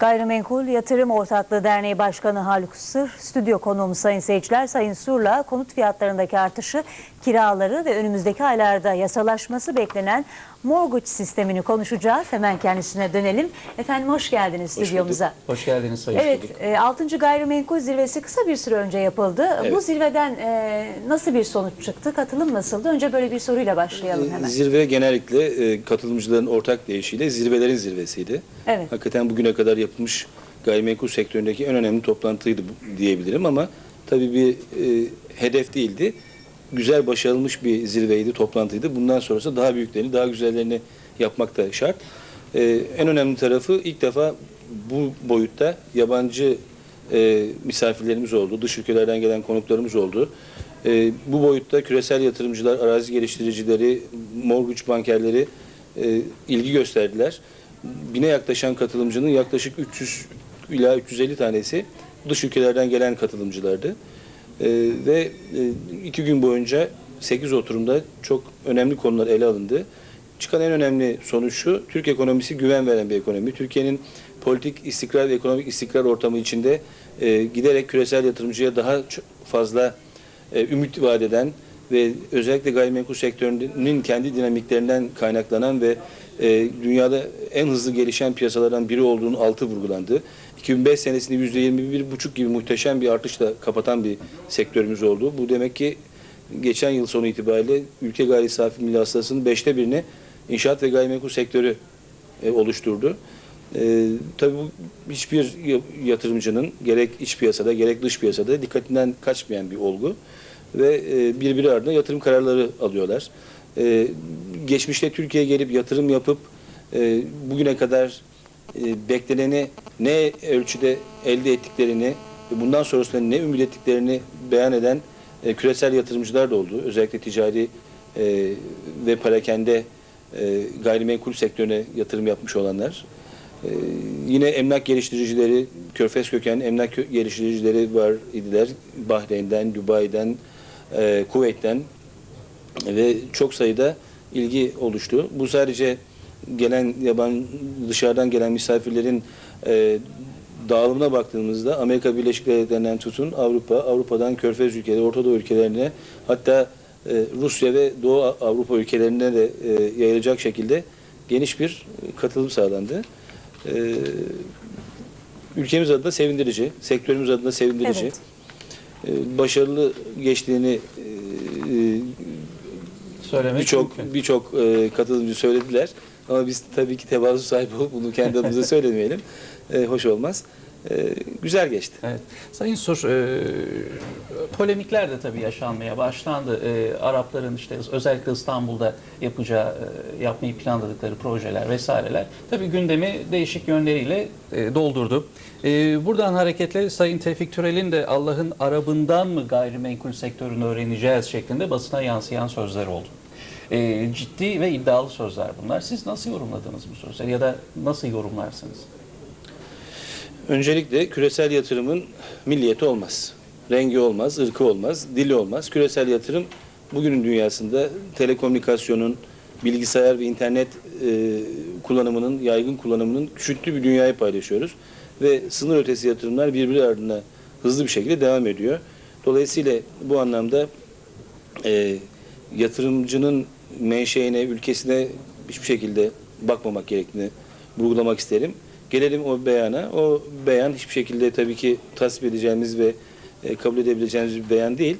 Gayrimenkul Yatırım Ortaklığı Derneği Başkanı Haluk Sır, stüdyo konuğumuz Sayın Seyirciler, Sayın Sur'la konut fiyatlarındaki artışı, kiraları ve önümüzdeki aylarda yasalaşması beklenen mortgage sistemini konuşacağız. Hemen kendisine dönelim. Efendim hoş geldiniz Hoş stüdyomuza. bulduk. Hoş geldiniz Sayın Evet, e, 6. Gayrimenkul Zirvesi kısa bir süre önce yapıldı. Bu Evet. zirveden e, nasıl bir sonuç çıktı? Katılım nasıldı? Önce böyle bir soruyla başlayalım Ee, hemen. Zirve genellikle e, katılımcıların ortak deyişiyle zirvelerin zirvesiydi. Evet. Hakikaten bugüne kadar yapılmış gayrimenkul sektöründeki en önemli toplantıydı bu- diyebilirim ama tabii bir e, hedef değildi. Güzel başarılmış bir zirveydi, toplantıydı. Bundan sonrası daha büyüklerini, daha güzellerini yapmak da şart. E, en önemli tarafı ilk defa bu boyutta yabancı e, misafirlerimiz oldu, dış ülkelerden gelen konuklarımız oldu. E, bu boyutta küresel yatırımcılar, arazi geliştiricileri, mortgage bankerleri e, ilgi gösterdiler. Bine yaklaşan katılımcının yaklaşık 300 ila 350 tanesi dış ülkelerden gelen katılımcılardı. E, ve e, iki gün boyunca 8 oturumda çok önemli konular ele alındı. Çıkan en önemli sonuç şu, Türk ekonomisi güven veren bir ekonomi. Türkiye'nin politik istikrar ve ekonomik istikrar ortamı içinde e, giderek küresel yatırımcıya daha fazla e, ümit vaat eden ve özellikle gayrimenkul sektörünün kendi dinamiklerinden kaynaklanan ve e, dünyada en hızlı gelişen piyasalardan biri olduğunu altı vurgulandı. 2005 senesinde %21,5 gibi muhteşem bir artışla kapatan bir sektörümüz oldu. Bu demek ki geçen yıl sonu itibariyle ülke gayri safi milli hasılasının beşte birini inşaat ve gayrimenkul sektörü e, oluşturdu. E, tabii bu hiçbir ya- yatırımcının gerek iç piyasada gerek dış piyasada dikkatinden kaçmayan bir olgu ve e, birbiri ardına yatırım kararları alıyorlar. E, geçmişte Türkiye'ye gelip yatırım yapıp e, bugüne kadar e, bekleneni ne ölçüde elde ettiklerini ve bundan sonrasında ne ümit ettiklerini beyan eden küresel yatırımcılar da oldu. Özellikle ticari ve parakende e, gayrimenkul sektörüne yatırım yapmış olanlar. E, yine emlak geliştiricileri, körfez kökenli emlak geliştiricileri var idiler. Bahreyn'den, Dubai'den, e, Kuveyt'ten ve çok sayıda ilgi oluştu. Bu sadece gelen yaban dışarıdan gelen misafirlerin e, dağılımına baktığımızda Amerika Birleşik Devletleri'nden tutun Avrupa, Avrupa'dan Körfez ülkeleri, Orta Doğu ülkelerine hatta e, Rusya ve Doğu Avrupa ülkelerine de e, yayılacak şekilde geniş bir katılım sağlandı. E, ülkemiz adına sevindirici, sektörümüz adına sevindirici. Evet. E, başarılı geçtiğini e, Söylemek birçok birçok e, katılımcı söylediler. Ama biz tabii ki tevazu sahibi olup bunu kendi adımıza söylemeyelim. E, hoş olmaz. E, güzel geçti. Evet. Sayın Sur, e, polemikler de tabii yaşanmaya başlandı. E, Arapların işte özellikle İstanbul'da yapacağı, e, yapmayı planladıkları projeler vesaireler tabii gündemi değişik yönleriyle e, doldurdu. E, buradan hareketle Sayın Tevfik Türel'in de Allah'ın Arabından mı gayrimenkul sektörünü öğreneceğiz şeklinde basına yansıyan sözler oldu. E, ciddi ve iddialı sözler bunlar. Siz nasıl yorumladınız bu sözleri ya da nasıl yorumlarsınız? Öncelikle küresel yatırımın milliyeti olmaz. Rengi olmaz, ırkı olmaz, dili olmaz. Küresel yatırım bugünün dünyasında telekomünikasyonun, bilgisayar ve internet e, kullanımının, yaygın kullanımının küçülttüğü bir dünyayı paylaşıyoruz. Ve sınır ötesi yatırımlar birbiri ardına hızlı bir şekilde devam ediyor. Dolayısıyla bu anlamda e, yatırımcının menşeine, ülkesine hiçbir şekilde bakmamak gerektiğini vurgulamak isterim. Gelelim o beyana. O beyan hiçbir şekilde tabii ki tasvip edeceğimiz ve e, kabul edebileceğimiz bir beyan değil.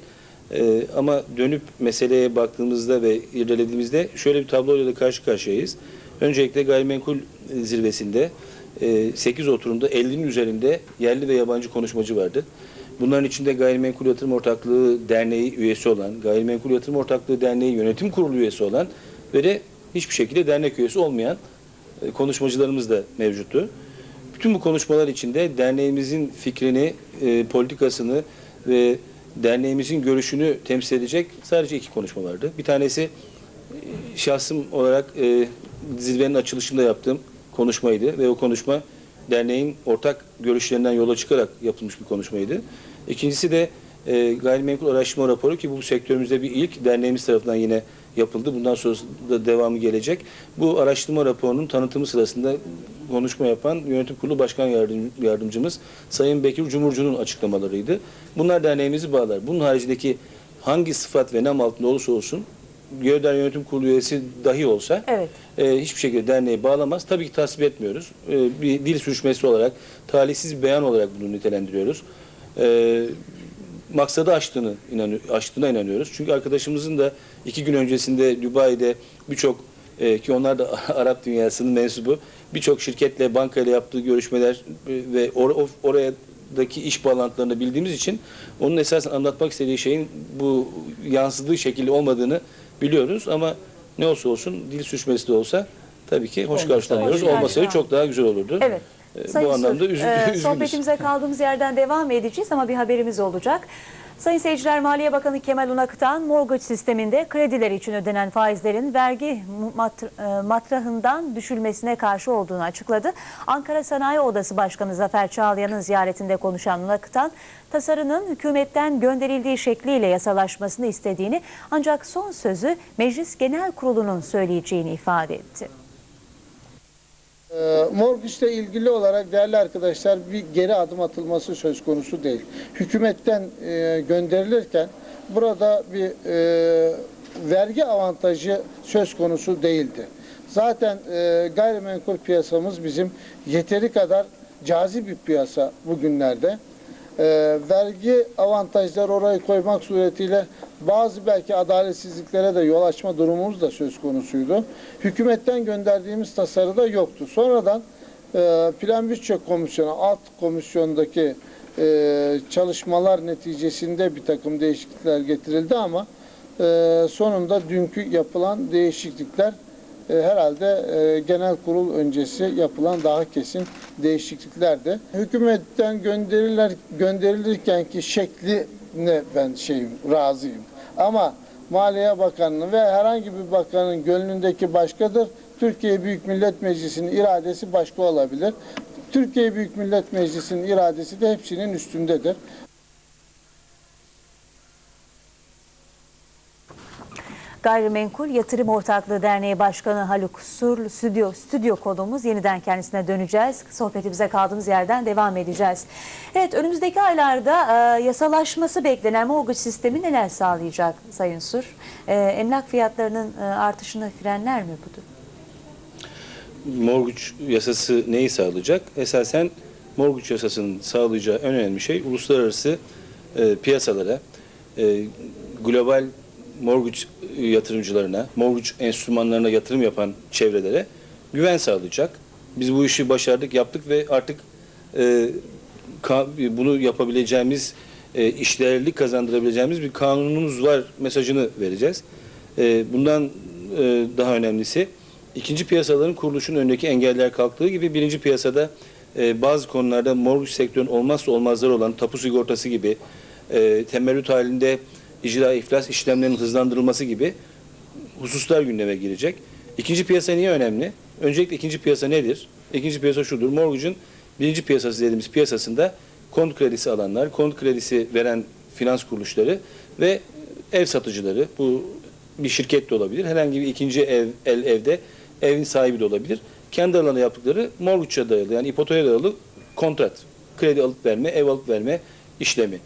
E, ama dönüp meseleye baktığımızda ve irdelediğimizde şöyle bir tabloyla da karşı karşıyayız. Öncelikle gayrimenkul zirvesinde e, 8 oturumda 50'nin üzerinde yerli ve yabancı konuşmacı vardı. Bunların içinde Gayrimenkul Yatırım Ortaklığı Derneği üyesi olan, Gayrimenkul Yatırım Ortaklığı Derneği Yönetim Kurulu üyesi olan ve de hiçbir şekilde dernek üyesi olmayan konuşmacılarımız da mevcuttu. Bütün bu konuşmalar içinde derneğimizin fikrini, e, politikasını ve derneğimizin görüşünü temsil edecek sadece iki konuşma vardı. Bir tanesi e, şahsım olarak e, zirvenin açılışında yaptığım konuşmaydı ve o konuşma derneğin ortak görüşlerinden yola çıkarak yapılmış bir konuşmaydı. İkincisi de e, gayrimenkul araştırma raporu ki bu sektörümüzde bir ilk derneğimiz tarafından yine yapıldı. Bundan sonra da devamı gelecek. Bu araştırma raporunun tanıtımı sırasında konuşma yapan Yönetim Kurulu Başkan Yardım- Yardımcımız Sayın Bekir Cumhurcu'nun açıklamalarıydı. Bunlar derneğimizi bağlar. Bunun haricindeki hangi sıfat ve nam altında olursa olsun Gövder Yönetim Kurulu üyesi dahi olsa Evet. e, hiçbir şekilde derneği bağlamaz. Tabii ki tasvip etmiyoruz. E, bir dil sürçmesi olarak, talihsiz bir beyan olarak bunu nitelendiriyoruz. E, maksadı aştığını inanı, aştığına inanıyoruz. Çünkü arkadaşımızın da iki gün öncesinde Dubai'de birçok e, ki onlar da Arap dünyasının mensubu birçok şirketle bankayla yaptığı görüşmeler e, ve or, o- oradaki iş bağlantılarını bildiğimiz için onun esasen anlatmak istediği şeyin bu yansıdığı şekilde olmadığını biliyoruz ama ne olsa olsun dil sürçmesi de olsa tabii ki hoş. Hoş Olmasaydı çok daha güzel olurdu. Evet. E, Sayın bu anlamda üzü, e, üzgünüz. Sohbetimize kaldığımız yerden devam edeceğiz ama bir haberimiz olacak. Sayın seyirciler Maliye Bakanı Kemal Unak'tan mortgage sisteminde krediler için ödenen faizlerin vergi e, matrahından düşülmesine karşı olduğunu açıkladı. Ankara Sanayi Odası Başkanı Zafer Çağlayan'ın ziyaretinde konuşan Unak'tan tasarının hükümetten gönderildiği şekliyle yasalaşmasını istediğini ancak son sözü Meclis Genel Kurulu'nun söyleyeceğini ifade etti. Ee, Mortgage'le ilgili olarak değerli arkadaşlar bir geri adım atılması söz konusu değil. Hükümetten e, gönderilirken burada bir e, vergi avantajı söz konusu değildi. Zaten e, gayrimenkul piyasamız bizim yeteri kadar cazip bir piyasa bugünlerde. E, vergi avantajları oraya koymak suretiyle bazı belki adaletsizliklere de yol açma durumumuz da söz konusuydu. Hükümetten gönderdiğimiz tasarıda yoktu. Sonradan e, Plan Bütçe Komisyonu, alt komisyondaki e, çalışmalar neticesinde bir takım değişiklikler getirildi ama e, sonunda dünkü yapılan değişiklikler e, herhalde e, genel kurul öncesi yapılan daha kesin değişikliklerdi. Hükümetten gönderiler gönderilirken ki şekline ben şeyim razıyım. Ama Maliye Bakanı'nın ve herhangi bir bakanın gönlündeki başkadır. Türkiye Büyük Millet Meclisi'nin iradesi başka olabilir. Türkiye Büyük Millet Meclisi'nin iradesi de hepsinin üstündedir. Gayrimenkul Yatırım Ortaklığı Derneği Başkanı Haluk Sur stüdyo, stüdyo konuğumuz. Yeniden kendisine döneceğiz. Sohbetimize kaldığımız yerden devam edeceğiz. Evet önümüzdeki aylarda e, yasalaşması beklenen mortgage sistemi neler sağlayacak Sayın Sur? E, emlak fiyatlarının e, artışını frenler mi bu durum? mortgage yasası neyi sağlayacak? Esasen mortgage yasasının sağlayacağı en önemli şey uluslararası e, piyasalara, e, global mortgage yatırımcılarına, mortgage enstrümanlarına yatırım yapan çevrelere güven sağlayacak. Biz bu işi başardık, yaptık ve artık e, bunu yapabileceğimiz, e, işlerlik kazandırabileceğimiz bir kanunumuz var mesajını vereceğiz. E, bundan e, daha önemlisi ikinci piyasaların kuruluşunun önündeki engeller kalktığı gibi birinci piyasada e, bazı konularda mortgage sektörün olmazsa olmazları olan tapu sigortası gibi e, temerrüt halinde icra iflas işlemlerinin hızlandırılması gibi hususlar gündeme girecek. İkinci piyasa niye önemli? Öncelikle ikinci piyasa nedir? İkinci piyasa şudur. Mortgage'ın birinci piyasası dediğimiz piyasasında konut kredisi alanlar, konut kredisi veren finans kuruluşları ve ev satıcıları. Bu bir şirket de olabilir. Herhangi bir ikinci ev, el evde evin sahibi de olabilir. Kendi alanı yaptıkları mortgage'a dayalı yani ipoteğe dayalı kontrat. Kredi alıp verme, ev alıp verme işlemi.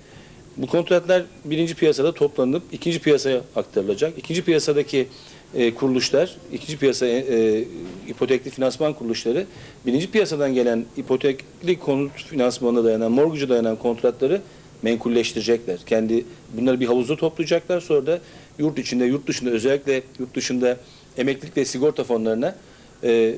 Bu kontratlar birinci piyasada toplanıp ikinci piyasaya aktarılacak. İkinci piyasadaki e, kuruluşlar, ikinci piyasa e, e, ipotekli finansman kuruluşları birinci piyasadan gelen ipotekli konut finansmanına dayanan, mortgage'a dayanan kontratları menkulleştirecekler. Kendi bunları bir havuzda toplayacaklar. Sonra da yurt içinde, yurt dışında özellikle yurt dışında emeklilik ve sigorta fonlarına e,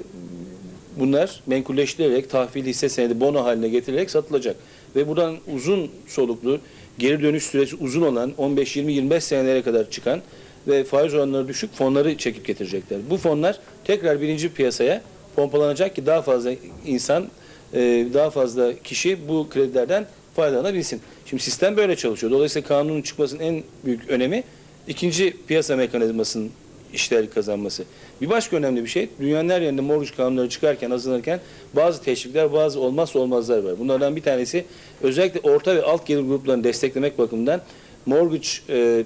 bunlar menkulleştirilerek tahvil hisse senedi bono haline getirilerek satılacak. Ve buradan uzun soluklu geri dönüş süresi uzun olan 15 20 25 senelere kadar çıkan ve faiz oranları düşük fonları çekip getirecekler. Bu fonlar tekrar birinci piyasaya pompalanacak ki daha fazla insan e, daha fazla kişi bu kredilerden faydalanabilsin. Şimdi sistem böyle çalışıyor. Dolayısıyla kanunun çıkmasının en büyük önemi ikinci piyasa mekanizmasının işler kazanması. Bir başka önemli bir şey, dünyanın her yerinde mortgage kanunları çıkarken, hazırlanırken bazı teşvikler, bazı olmazsa olmazlar var. Bunlardan bir tanesi özellikle orta ve alt gelir gruplarını desteklemek bakımından mortgage e,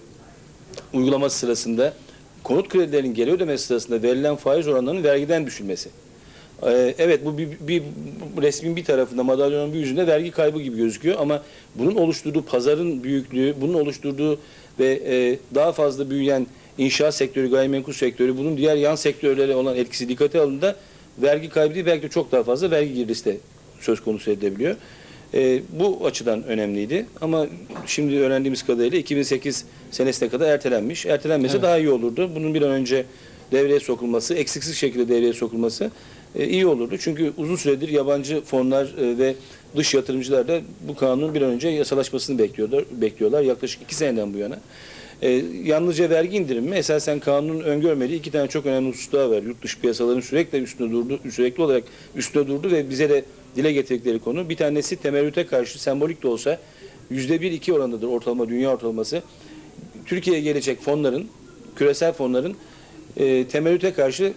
uygulaması sırasında konut kredilerinin geri ödemesi sırasında verilen faiz oranlarının vergiden düşülmesi. Ee, Evet bu bir, bir, resmin bir tarafında madalyonun bir yüzünde vergi kaybı gibi gözüküyor ama bunun oluşturduğu pazarın büyüklüğü, bunun oluşturduğu ve e, daha fazla büyüyen inşaat sektörü, gayrimenkul sektörü, bunun diğer yan sektörlere olan etkisi dikkate alındığında vergi kaybı değil belki de çok daha fazla vergi girdisi de söz konusu edilebiliyor. E, bu açıdan önemliydi ama şimdi öğrendiğimiz kadarıyla 2008 senesine kadar ertelenmiş. Ertelenmese Evet. daha iyi olurdu. Bunun bir an önce devreye sokulması, eksiksiz şekilde devreye sokulması e, iyi olurdu. Çünkü uzun süredir yabancı fonlar e, ve dış yatırımcılar da bu kanunun bir an önce yasalaşmasını bekliyorlar. bekliyorlar yaklaşık iki seneden bu yana. E, yalnızca vergi indirimi esasen kanunun öngörmediği iki tane çok önemli husus daha var. Yurt dışı piyasaların sürekli üstünde durdu, sürekli olarak üstünde durdu ve bize de dile getirdikleri konu. Bir tanesi temerrüte karşı sembolik de olsa yüzde bir iki oranındadır ortalama dünya ortalaması. Türkiye'ye gelecek fonların, küresel fonların e, temerrüte karşı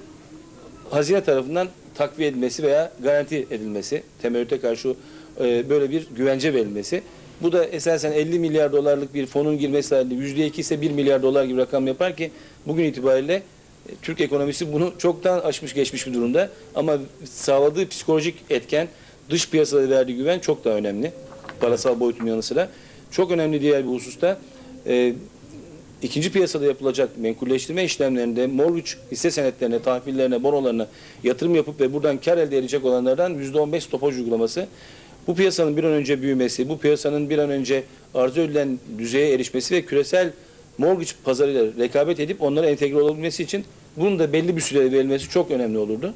hazine tarafından takviye edilmesi veya garanti edilmesi, temerrüte karşı e, böyle bir güvence verilmesi. Bu da esasen 50 milyar dolarlık bir fonun girmesi halinde yüzde iki ise 1 milyar dolar gibi rakam yapar ki bugün itibariyle e, Türk ekonomisi bunu çoktan aşmış geçmiş bir durumda. Ama sağladığı psikolojik etken dış piyasada verdiği güven çok daha önemli. Parasal boyutun yanı sıra. Çok önemli diğer bir hususta e, ikinci piyasada yapılacak menkulleştirme işlemlerinde mortgage hisse senetlerine, tahvillerine, bonolarına yatırım yapıp ve buradan kar elde edecek olanlardan %15 stopaj uygulaması. Bu piyasanın bir an önce büyümesi, bu piyasanın bir an önce arzu edilen düzeye erişmesi ve küresel mortgage pazarıyla rekabet edip onlara entegre olabilmesi için bunun da belli bir süre verilmesi çok önemli olurdu.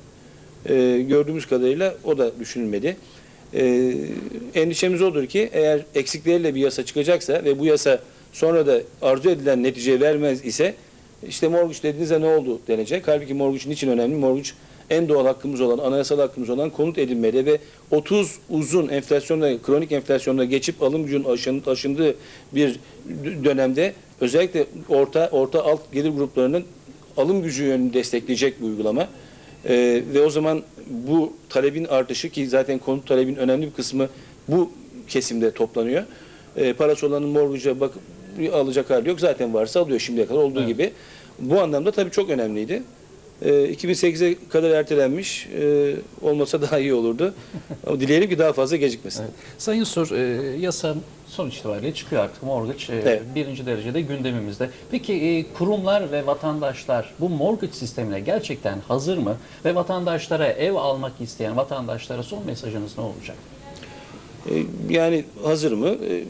Ee, gördüğümüz kadarıyla o da düşünülmedi. Ee, endişemiz odur ki eğer eksikleriyle bir yasa çıkacaksa ve bu yasa sonra da arzu edilen neticeyi vermez ise işte mortgage dediğinizde ne oldu denecek. Halbuki mortgage niçin önemli? Mortgage en doğal hakkımız olan, anayasal hakkımız olan konut edinmede ve 30 uzun enflasyonla, kronik enflasyonla geçip alım gücünün aşın- aşındığı bir dönemde özellikle orta orta alt gelir gruplarının alım gücü yönünü destekleyecek bir uygulama. Ee, ve o zaman bu talebin artışı ki zaten konut talebin önemli bir kısmı bu kesimde toplanıyor. Ee, parası olanın mortgage'a bakıp alacak hali yok. Zaten varsa alıyor şimdiye kadar olduğu Evet. gibi. Bu anlamda tabii çok önemliydi. Ee, 2008'e kadar ertelenmiş. Ee, olmasa daha iyi olurdu. Ama dileyelim ki daha fazla gecikmesin. Evet. Sayın Sur, e, yasa sonuç itibariyle çıkıyor artık mortgage e, Evet. birinci derecede gündemimizde. Peki e, kurumlar ve vatandaşlar bu mortgage sistemine gerçekten hazır mı? Ve vatandaşlara ev almak isteyen vatandaşlara son mesajınız ne olacak? Ee, Yani hazır mı? Ee,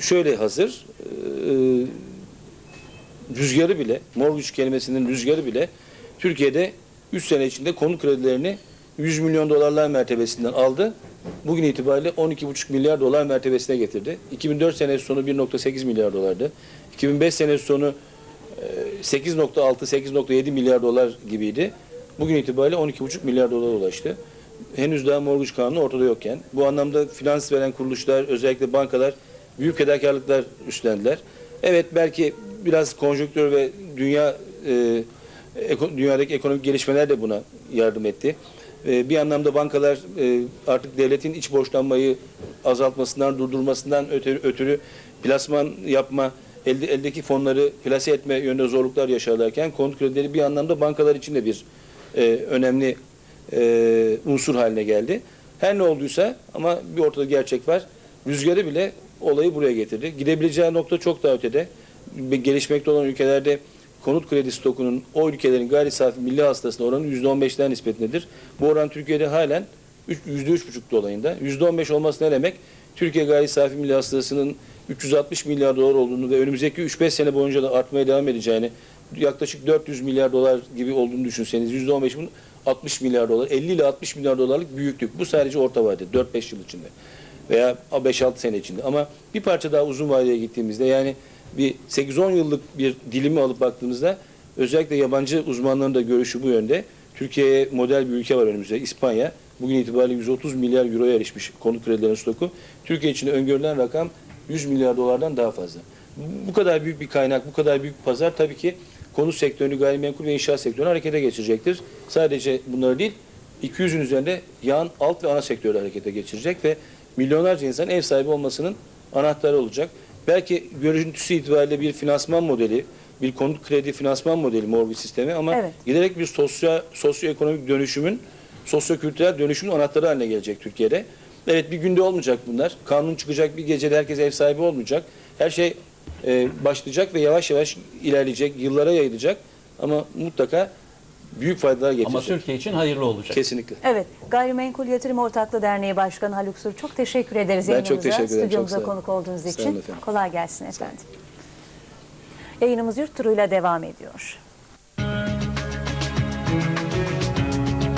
Şöyle hazır. Ee, Rüzgarı bile, mortgage kelimesinin rüzgarı bile Türkiye'de 3 sene içinde konut kredilerini 100 milyon dolarlar mertebesinden aldı. Bugün itibariyle 12,5 milyar dolar mertebesine getirdi. 2004 senesi sonu 1,8 milyar dolardı. 2005 senesi sonu e, 8.6-8.7 milyar dolar gibiydi. Bugün itibariyle 12,5 milyar dolara ulaştı. Henüz daha mortgage kanunu ortada yokken bu anlamda finans veren kuruluşlar özellikle bankalar büyük fedakarlıklar üstlendiler. Evet belki biraz konjonktür ve dünya e, dünyadaki ekonomik gelişmeler de buna yardım etti. Bir anlamda bankalar e, artık devletin iç borçlanmayı azaltmasından, durdurmasından ötürü, plasman yapma, elde, eldeki fonları plase etme yönünde zorluklar yaşarlarken konut kredileri bir anlamda bankalar için de bir e, önemli e, unsur haline geldi. Her ne olduysa ama bir ortada gerçek var. Rüzgarı bile olayı buraya getirdi. Gidebileceği nokta çok daha ötede. Gelişmekte olan ülkelerde konut kredi stokunun o ülkelerin gayri safi milli hasılasına oranı %15'ler nispetindedir. Bu oran Türkiye'de halen üç- %3,5 dolayında. %15 olması ne demek? Türkiye gayri safi milli hasılasının 360 milyar dolar olduğunu ve önümüzdeki 3-5 sene boyunca da artmaya devam edeceğini, yaklaşık 400 milyar dolar gibi olduğunu düşünseniz %15 bunun 60 milyar dolar, 50 ile 60 milyar dolarlık büyüklük. Bu sadece orta vade, 4-5 yıl içinde veya 5-6 sene içinde. Ama bir parça daha uzun vadeye gittiğimizde yani bir 8-10 yıllık bir dilimi alıp baktığımızda özellikle yabancı uzmanların da görüşü bu yönde. Türkiye'ye model bir ülke var önümüzde İspanya. Bugün itibariyle 130 milyar euroya erişmiş konut kredilerinin stoku. Türkiye için öngörülen rakam 100 milyar dolardan daha fazla. Bu kadar büyük bir kaynak, bu kadar büyük bir pazar tabii ki konut sektörünü, gayrimenkul ve inşaat sektörünü harekete geçirecektir. Sadece bunları değil, 200'ün üzerinde yan, alt ve ana sektörü harekete geçirecek ve milyonlarca insan ev sahibi olmasının anahtarı olacak. Belki görüntüsü itibariyle bir finansman modeli, bir konut kredi finansman modeli mortgage sistemi ama Evet. giderek bir sosyo sosyoekonomik dönüşümün, sosyokültürel dönüşümün anahtarı haline gelecek Türkiye'de. Evet bir günde olmayacak bunlar. Kanun çıkacak bir gecede herkes ev sahibi olmayacak. Her şey e, başlayacak ve yavaş yavaş ilerleyecek, yıllara yayılacak ama mutlaka büyük faydalar getirecek. Ama Türkiye için hayırlı olacak. Kesinlikle. Evet, Gayrimenkul Yatırım Ortaklığı Derneği Başkanı Haluk Sur çok teşekkür ederiz Ben çok teşekkür ederim, çok stüdyomuza olun. konuk olduğunuz için. Kolay gelsin efendim. Yayınımız yurt turuyla devam ediyor.